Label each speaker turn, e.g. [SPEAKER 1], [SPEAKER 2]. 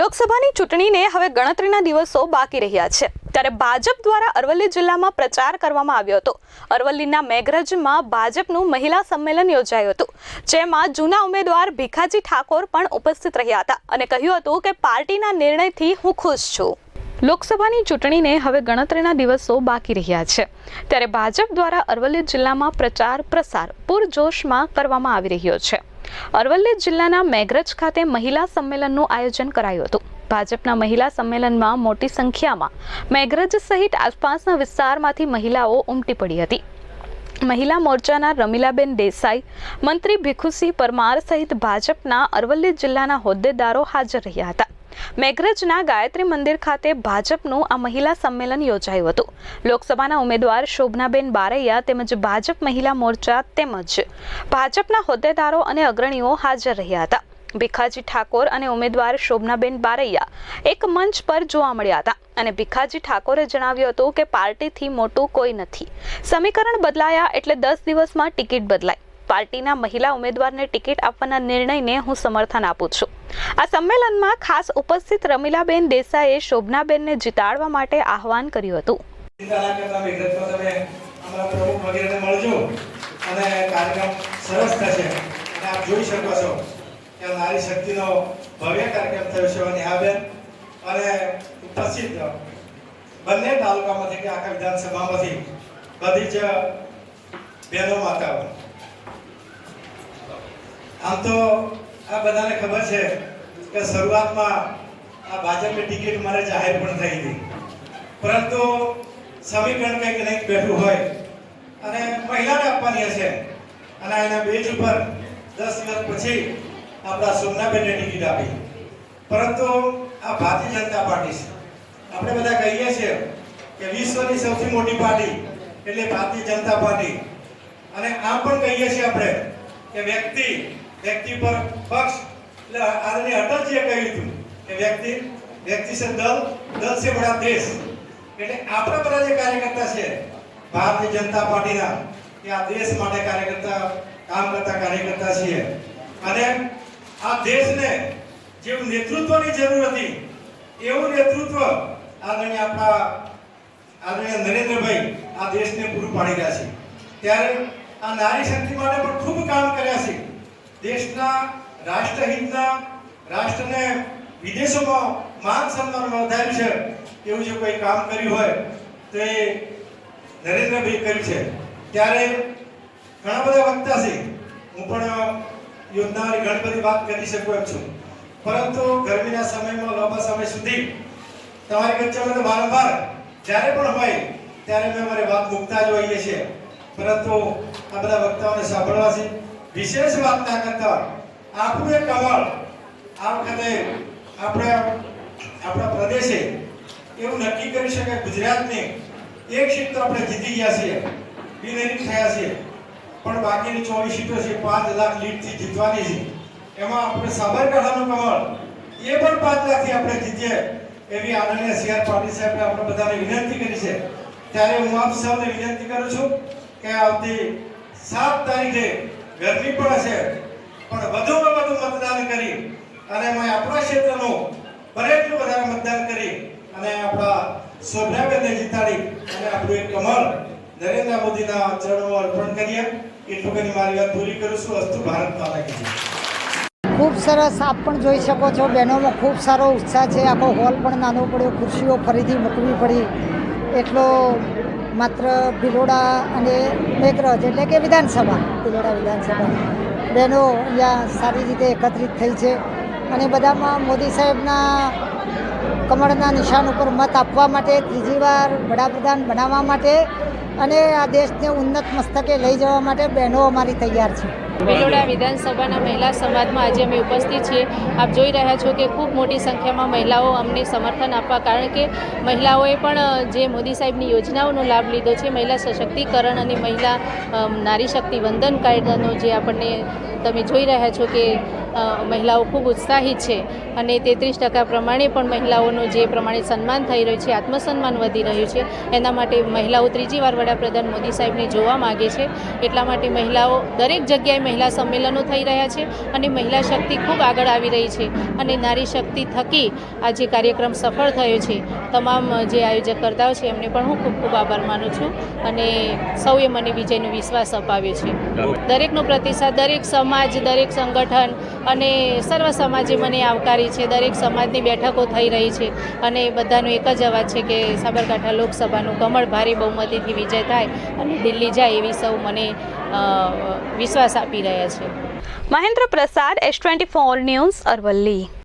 [SPEAKER 1] લોકસભાની ચૂંટણીને હવે ગણતરીના દિવસો બાકી રહ્યા છે. ત્યારે ભાજપ દ્વારા અરવલ્લી જિલ્લામાં પ્રચાર કરવામાં આવ્યો હતો. અરવલ્લીના મેઘરજમાં ભાજપનું મહિલા સંમેલન યોજાયું હતું, જેમાં જૂના ઉમેદવાર ભીખાજી ઠાકોર પણ ઉપસ્થિત રહ્યા હતા અને કહ્યું હતું કે પાર્ટીના નિર્ણયથી હું ખુશ છું. લોકસભાની ચૂંટણીને હવે ગણતરીના દિવસો બાકી રહ્યા છે. ત્યારે ભાજપ દ્વારા અરવલ્લી જિલ્લામાં પ્રચાર પ્રસાર પૂરજોશમાં કરવામાં આવી રહ્યો છે. અરવલ્લી જિલ્લાના મેઘરજ ખાતે મહિલા સંમેલનનું આયોજન કરાયું હતું. ભાજપના મહિલા સંમેલનમાં મોટી સંખ્યામાં મેઘરજ સહિત આસપાસના વિસ્તારમાંથી મહિલાઓ ઉમટી પડી હતી. મહિલા મોરચાના રમીલાબેન દેસાઈ, મંત્રી ભીખુસિંહ પરમાર સહિત ભાજપના અરવલ્લી જિલ્લાના હોદ્દેદારો હાજર રહ્યા હતા. મેઘરજના ગાયત્રી મંદિર ખાતે ભાજપનું આ મહિલા સંમેલન યોજાયું હતું. લોકસભાના ઉમેદવાર શોભનાબેન બારૈયા તેમજ ભાજપ મહિલા મોરચા તેમજ ભાજપના હોદ્દેદારો અને અગ્રણીઓ હાજર રહ્યા હતા. ભીખાજી ઠાકોર અને ઉમેદવાર શોભનાબેન બારૈયા એક મંચ પર જોવા મળ્યા હતા અને ભીખાજી ઠાકોરે જણાવ્યું હતું કે પાર્ટીથી મોટું કોઈ નથી. સમીકરણ બદલાયા એટલે દસ દિવસમાં ટિકિટ બદલાય. પાર્ટીના મહિલા ઉમેદવારને ટિકિટ આપવાના નિર્ણયને હું સમર્થન આપું છું. આ સંમેલનમાં ખાસ ઉપસ્થિત રમીલાબેન દેસાઈએ શોભનાબેનને જીતાડવા માટે આહવાન કર્યું હતું.
[SPEAKER 2] અને કાર્યક્રમ સરસ થશે અને આપ જોઈ શકો છો કે નારી શક્તિનો ભવ્ય કાર્યક્રમ થયો છે. નેહાબેન અને ઉપસ્થિત બંને તાલુકામાંથી કે આખા વિધાનસભામાંથી બધી જ બહેનો માતાઓ. આમ તો આ બધાને ખબર છે કે શરૂઆતમાં આ ભાજપની ટિકિટ મારે જાહેર પણ થઈ હતી. પરંતુ સમીકરણ કંઈક કંઈક બેઠું હોય અને મહિલાને આપવાની હશે. અને એના બેઝ ઉપર દસ દિવસ પછી આપણા સોમનાબેનને ટિકિટ આપી. પરંતુ આ ભારતીય જનતા પાર્ટી છે. આપણે બધા કહીએ છીએ કે વિશ્વની સૌથી મોટી પાર્ટી એટલે ભારતીય જનતા પાર્ટી. અને આમ પણ કહીએ છીએ આપણે કે વ્યક્તિ વ્યક્તિ પર પક્ષ, એટલે આદરણીય અટલજીએ કહ્યું હતું કે વ્યક્તિ વ્યક્તિ છે દલ દલ છે બડા દેશ. એટલે આપણા બધા જે કાર્યકર્તા છે, ભારતીય જનતા પાર્ટીના કે આ દેશ માટે કાર્યકર્તા, કામ કરતા કાર્યકર્તા છીએ. અને આ દેશને જેવું નેતૃત્વની જરૂર હતી, એવું નેતૃત્વ આદરણીય આપણા, આદરણીય નરેન્દ્રભાઈ આ દેશને પૂરું પાડી રહ્યા છે. ત્યારે આ નારી શક્તિ માટે પણ ખૂબ કામ કર્યા છે. દેશના રાષ્ટ્રહિતના, રાષ્ટ્રને વિદેશોમાં માન સન્માન વધાર્યું છે, એવું જો કોઈ કામ કર્યું હોય, તો એ નરેન્દ્રભાઈ કર્યું છે. ત્યારે ઘણા બધા વક્તા છે, હું પણ યોજનાની ઘણી બધી વાત કરી શકું એમ છું. પરંતુ ગરમીના સમયમાં, લાંબા સમય સુધી તમારી વચ્ચે મને વારંવાર જ્યારે પણ હોય, ત્યારે મેં મારી વાત મૂકતા જ હોઈએ છીએ. પરંતુ આ બધા વક્તાઓને સાંભળવા છે. વિશેષ ના કરતા આપણું એક કમળ આ વખતે આપણે આપણા પ્રદેશે એવું નક્કી કરી શકાય ગુજરાતની. એક સીટ તો આપણે જીતી ગયા છીએ બિનહરીફ થયા છીએ. પણ બાકીની ચોવીસ સીટો છે, પાંચ લાખ લીડથી જીતવાની છે. એમાં આપણે સાબરકાંઠાનું કમળ એ પણ પાંચ લાખથી આપણે જીતીએ એવી આદરણીય સી આર પાટીલ સાહેબને આપણે બધાને વિનંતી કરી છે. ત્યારે હું આપ સૌને વિનંતી કરું છું કે આવતી સાત તારીખે ગરમી પણ હશે પણ વધુમાં વધુ મતદાન કરી અને મેં આપણા ક્ષેત્રનું એટલું વધારે મતદાન કરી અને આપણા શોભનાબેનને જીતાડી અને આપણું એક કમળ નરેન્દ્ર મોદીના ચરણોમાં અર્પણ કરીએ. એટલું કરી મારી વાત પૂરી કરું છું. અસ્તુ ભારત માતા કી
[SPEAKER 3] ખૂબ સરસ આપ પણ જોઈ શકો છો. બહેનોમાં ખૂબ સારો ઉત્સાહ છે. આખો હોલ પણ નાનો પડ્યો. ખુરશીઓ ફરીથી મૂકવી પડી. એટલો માત્ર ભિલોડા અને મેઘરજ એટલે કે વિધાનસભા, ભિલોડા વિધાનસભા. બહેનો અહીંયા સારી રીતે એકત્રિત થઈ છે અને બધામાં મોદી સાહેબના કમળના નિશાન ઉપર મત આપવા માટે, ત્રીજી વાર વડાપ્રધાન બનાવવા માટે અને આ દેશને ઉન્નત મસ્તકે લઈ જવા માટે બહેનો અમારી તૈયાર છે.
[SPEAKER 4] ભિલોડા વિધાનસભાના મહિલા સંવાદમાં આજે અમે ઉપસ્થિત છીએ. આપ જોઈ રહ્યા છો કે ખૂબ મોટી સંખ્યામાં મહિલાઓ અમને સમર્થન આપવા, કારણ કે મહિલાઓએ પણ જે મોદી સાહેબની યોજનાઓનો લાભ લીધો છે, મહિલા સશક્તિકરણ અને મહિલા નારી શક્તિ વંદન કાયદાનો જે આપણને તમે જોઈ રહ્યા છો કે મહિલાઓ ખૂબ ઉત્સાહિત છે અને તેત્રીસ ટકા પ્રમાણે પણ મહિલાઓનું જે પ્રમાણે સન્માન થઈ રહ્યું છે આત્મસન્માન વધી રહ્યું છે એના માટે મહિલાઓ ત્રીજી વાર વડાપ્રધાન મોદી સાહેબને જોવા માગે છે. એટલા માટે મહિલાઓ દરેક જગ્યાએ મહિલા સંમેલનો થઈ રહ્યા છે અને મહિલા શક્તિ ખૂબ આગળ આવી રહી છે અને નારી શક્તિ થકી આ જે કાર્યક્રમ સફળ થયો છે તમામ જે આયોજકકર્તાઓ છે એમને પણ હું ખૂબ ખૂબ આભાર માનું છું અને સૌએ મને વિજયનો વિશ્વાસ અપાવ્યો છે. દરેકનો પ્રતિસાદ દરેક સમાજ દરેક સંગઠન અને સર્વ સમાજે મને આવકારી છે. દરેક સમાજની બેઠકો થઈ રહી છે અને બધાનો એક જ અવાજ છે કે સાબરકાંઠા લોકસભાનું કમળ ભારે બહુમતીથી વિજય થાય અને દિલ્હી જાય એવી સૌ મને વિશ્વાસ આપી રહ્યા છે.
[SPEAKER 1] Mahendra Prasad S twenty four news Aravalli.